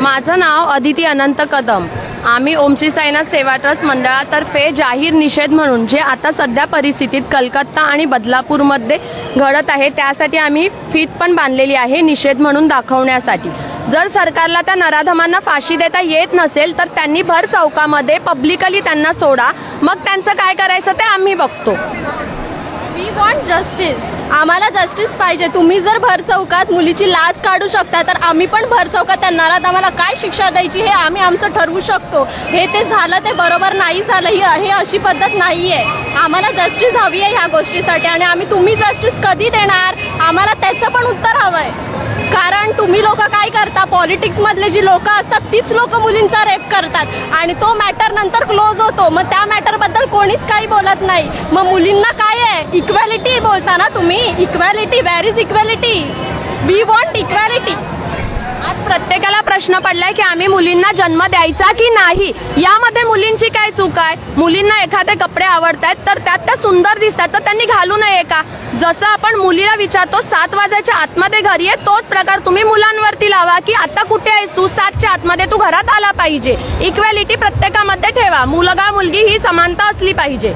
माझं नाव अदिती अनंत कदम. आम्ही ओमश्री साईनाथ सेवा ट्रस्ट मंडळातर्फे जाहीर निषेध म्हणून जे आता सध्या परिस्थितीत कलकत्ता आणि बदलापूरमध्ये घडत आहे त्यासाठी आम्ही फीत पण बांधलेली आहे निषेध म्हणून दाखवण्यासाठी. जर सरकारला त्या नराधमांना फाशी देता येत नसेल तर त्यांनी भर चौकामध्ये पब्लिकली त्यांना सोडा. मग त्यांचं काय करायचं ते आम्ही बघतो. वी वॉन्ट जस्टिस आम्हाला जस्टिस पाहिजे. तुम्ही जर भर चौकात मुलीची लाच काढू शकता तर आम्ही पण भर चौकात त्यांना आम्हाला काय शिक्षा द्यायची हे आम्ही आमचं ठरवू शकतो. हे ते झालं ते बरोबर नाही झालं ही हे अशी पद्धत नाही आहे आम्हाला जस्टिस हवी आहे ह्या गोष्टीसाठी आणि आम्ही तुम्ही जस्टिस कधी देणार? आम्हाला त्याचं पण उत्तर हवं आहे कारण तुम्ही लोक काय करता? पॉलिटिक्समधले जी लोक असतात तीच लोक मुलींचा रेप करतात. आणि तो मॅटर नंतर क्लोज होतो. मग त्या मॅटरबद्दल कोणीच काही बोलत नाही. मग मुलींना काय आहे? इक्वॅलिटी बोलता ना तुम्ही? Equality where is equality we want equality आज प्रत्येकाला प्रश्न पडलाय की आम्ही मुलींना जन्म द्यायचा की नाही? यामध्ये मुलींची काय चूक आहे? मुलींना एखादे कपडे आवडतात तर त्यात त्या सुंदर दिसतात तर त्यांनी घालू नये का? जसं आपण मुलीला विचारतो सात वाजायच्या आतमध्ये घरी आहे तोच प्रकार तुम्ही मुलांवरती लावा की आता कुठे आहेस तू? सातच्या आतमध्ये तू घरात आला पाहिजे. इक्वॅलिटी प्रत्येकामध्ये ठेवा. मुलगा मुलगी ही समानता असली पाहिजे.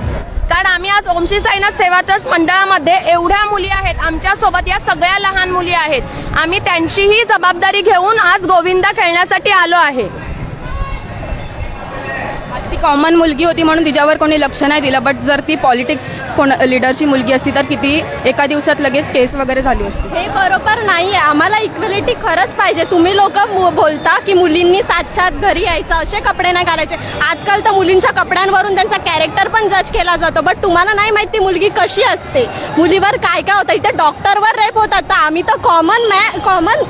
कारण आम्ही आज ओमशी साईनाथ सेवा ट्रस्ट मंडळामध्ये एवढ्या मुली आहेत आमच्यासोबत या सगळ्या लहान मुली आहेत. आम्ही त्यांचीही जबाबदारी घेऊन आज गोविंदा खेळण्यासाठी आलो आहे. ती कॉमन मुलगी होती म्हणून तिच्यावर कोणी लक्ष नाही दिलं. बट जर ती पॉलिटिक्स कोण लिडरची मुलगी असती तर किती एका दिवसात लगेच केस वगैरे झाली असती. हे बरोबर नाहीये. आम्हाला इक्वॅलिटी खरंच पाहिजे. तुम्ही लोक बोलता की मुलींनी सातशात घरी यायचं असे कपडे नाही घालायचे. आजकाल तर मुलींच्या कपड्यांवरून त्यांचा कॅरेक्टर पण जज केला जातो. बट तुम्हाला नाही माहिती मुलगी कशी असते. मुलीवर काय काय होतं? इथे डॉक्टरवर रेप होतात. तर आम्ही तर कॉमन मॅ कॉमन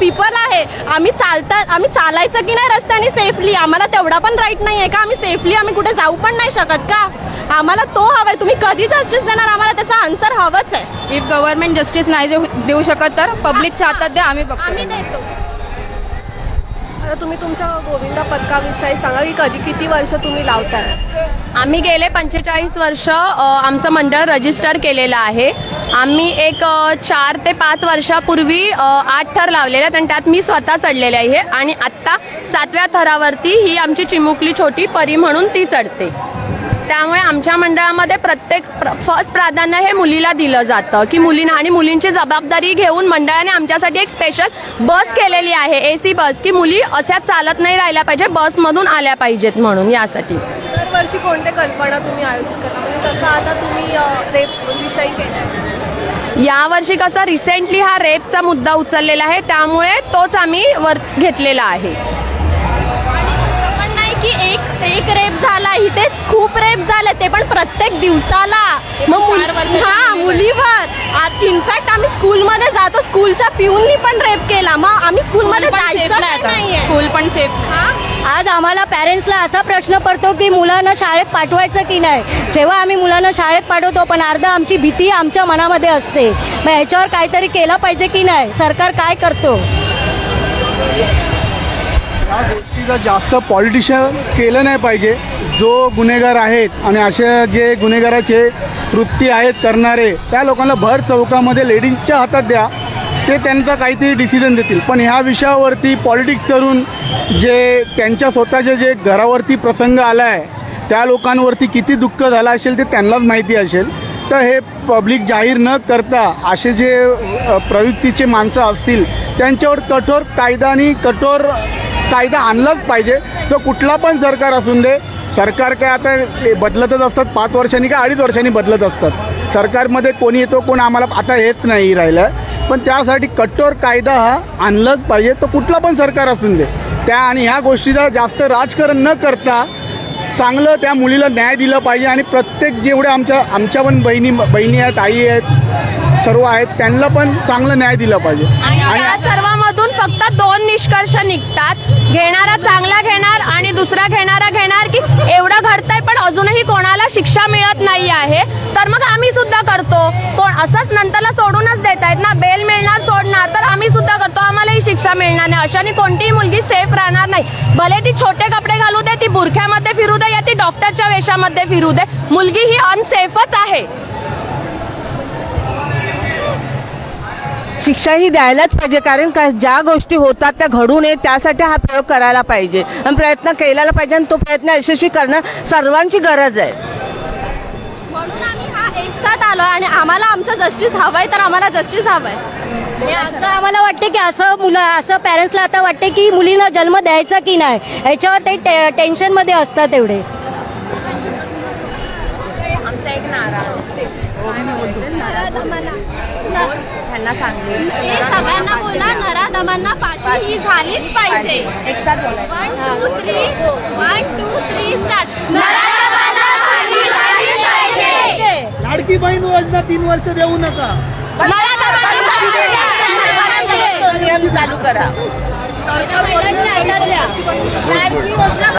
पीपल आहे. आम्ही चालता आम्ही चालायचं की नाही रस्त्याने सेफली आम्हाला तेवढा पण राईट नाही आहे का? आम्ही सेफली आम्ही कुठे जाऊ पण नाही शकत का? आम्हाला तो हवाय. तुम्ही कधी जस्टिस देणार आम्हाला त्याचा आन्सर हवंच आहे. इफ गव्हर्नमेंट जस्टिस नाही देऊ- शकत तर पब्लिकच्या हातात द्या आम्ही आम्ही बघतो. देतो. आता तुम्ही तुमच्या गोविंदा पथकाविषयी सांगा की कधी किती वर्ष तुम्ही लावताय? आम्ही गेले पंचेचाळीस वर्ष आमचं मंडळ रजिस्टर केलेलं आहे. आम्ही एक चार ते पाच वर्षापूर्वी आठ थर लावलेले आहेत आणि त्यात मी स्वतः चढलेले आहे. आणि आत्ता सातव्या थरावरती ही आमची चिमुकली छोटी परी म्हणून ती चढते. त्यामुळे आमच्या मंडळामध्ये प्रत्येक फर्स्ट प्राधान्य हे मुलीला दिलं जातं. की मुलींना आणि मुलींची जबाबदारी घेऊन मंडळाने आमच्यासाठी एक स्पेशल बस केलेली आहे ए सी बस की मुली अशा चालत नाही राहिल्या पाहिजे बसमधून आल्या पाहिजेत म्हणून यासाठी. दरवर्षी कोणत्या कल्पना तुम्ही आयोजित करता? म्हणजे तसं आता तुम्ही रेप विषयी केलाय? यावर्षी कसं रिसेंटली हा रेपचा मुद्दा उचललेला आहे त्यामुळे तोच आम्ही वर घेतलेला आहे. आणि असं पण नाही की एक एक रेप झाला इथे खूप रेप झाले ते पण प्रत्येक दिवसाला. वर्षाच्या हा मुलीवर. इनफॅक्ट आम्ही स्कूलमध्ये जातो. स्कूलच्या पिऊननी पण रेप केला. मग आम्ही स्कूलमध्ये जायचं आता. स्कूल पण सेफ? आज आम्हाला पॅरेंट्सला असा प्रश्न पडतो की मुलांना शाळेत पाठवायचं की नाही? जेव्हा आम्ही मुलांना शाळेत पाठवतो पण अर्धा आमची भीती आमच्या मनामध्ये असते. मग ह्याच्यावर काहीतरी केलं पाहिजे की नाही? सरकार काय करतो? या गोष्टीचा जास्त पॉलिटिशियन केलं नाही पाहिजे. जो गुन्हेगार आहेत आणि असे जे गुन्हेगाराचे वृत्ती आहेत करणारे त्या लोकांना भर चौकामध्ये लेडीजच्या हातात द्या. ते त्यांचा काहीतरी डिसिजन देतील. पण ह्या विषयावरती पॉलिटिक्स करून जे त्यांच्या स्वतःच्या जे घरावरती प्रसंग आला आहे त्या लोकांवरती किती दुःख झालं असेल ते त्यांनाच माहिती असेल. तर हे पब्लिक जाहीर न करता असे जे प्रवृत्तीचे माणसं असतील त्यांच्यावर कठोर कायदा आणि कठोर कायदा आणलाच पाहिजे. तो कुठला पण सरकार असून दे सरकार काय आता बदलतच असतात. पाच वर्षांनी का अडीच वर्षांनी बदलत असतात. सरकारमध्ये कोणी येतो कोण आम्हाला आता येत नाही राहिलं पण त्यासाठी कठोर कायदा हा आणलाच पाहिजे. तो कुठला पण सरकार असून दे. त्या आणि ह्या गोष्टीचा जास्त राजकारण न करता चांगलं त्या मुलीला न्याय दिला पाहिजे. आणि प्रत्येक जेवढे आमच्या आमच्या पण बहिणी बहिणी आहेत आई आहेत सर्व आहेत त्यांना पण चांगलं न्याय दिला पाहिजे. आणि या सर्वांमधून फक्त दोन निष्कर्ष निघतात. घेणारा चांगला घेणार आणि दुसरा घेणारा घेणार की एवढं घडतंय पण अजूनही कोणाला शिक्षा मिळत नाही आहे. तर मग आम्ही सुद्धा करतो. कोण असंच नंतरला सोडूनच देत आहेत ना? बेल मिळणार सोडणार तर आम्ही सुद्धा करतो. आम्हालाही शिक्षा मिळणार नाही. अशाने कोणतीही मुलगी सेफ राहणार नाही. भले ती छोटे कपडे घालू दे ती बुरख्यामध्ये फिरू दे या ती डॉक्टरच्या वेशामध्ये फिरू दे. मुलगी ही अनसेफच आहे. शिक्षाही द्यायलाच पाहिजे कारण का ज्या गोष्टी होतात त्या घडू नये त्यासाठी हा प्रयोग करायला पाहिजे. आणि प्रयत्न केलेला पाहिजे आणि तो प्रयत्न यशस्वी करणं सर्वांची गरज आहे. म्हणून आम्ही हा एक साथ आलो आणि आम्हाला आमचं जस्टिस हवंय तर आम्हाला जस्टिस हवंय. हे असं आम्हाला वाटते की असं मुलं असं पॅरेंट्सला आता वाटते की मुलींना जन्म द्यायचा की नाही ह्याच्यावर ते टे- टेन्शनमध्ये असतात एवढे. आमचा एक नारा. ह्यांना सांगेल हे सगळ्यांना बोला नराधमांना फाशी ही झालीच पाहिजे. एक साथ बोलायचं one two three one two three start Ladki Bahin Yojana तीन वर्ष देऊ नका. चालू करा. हातात द्या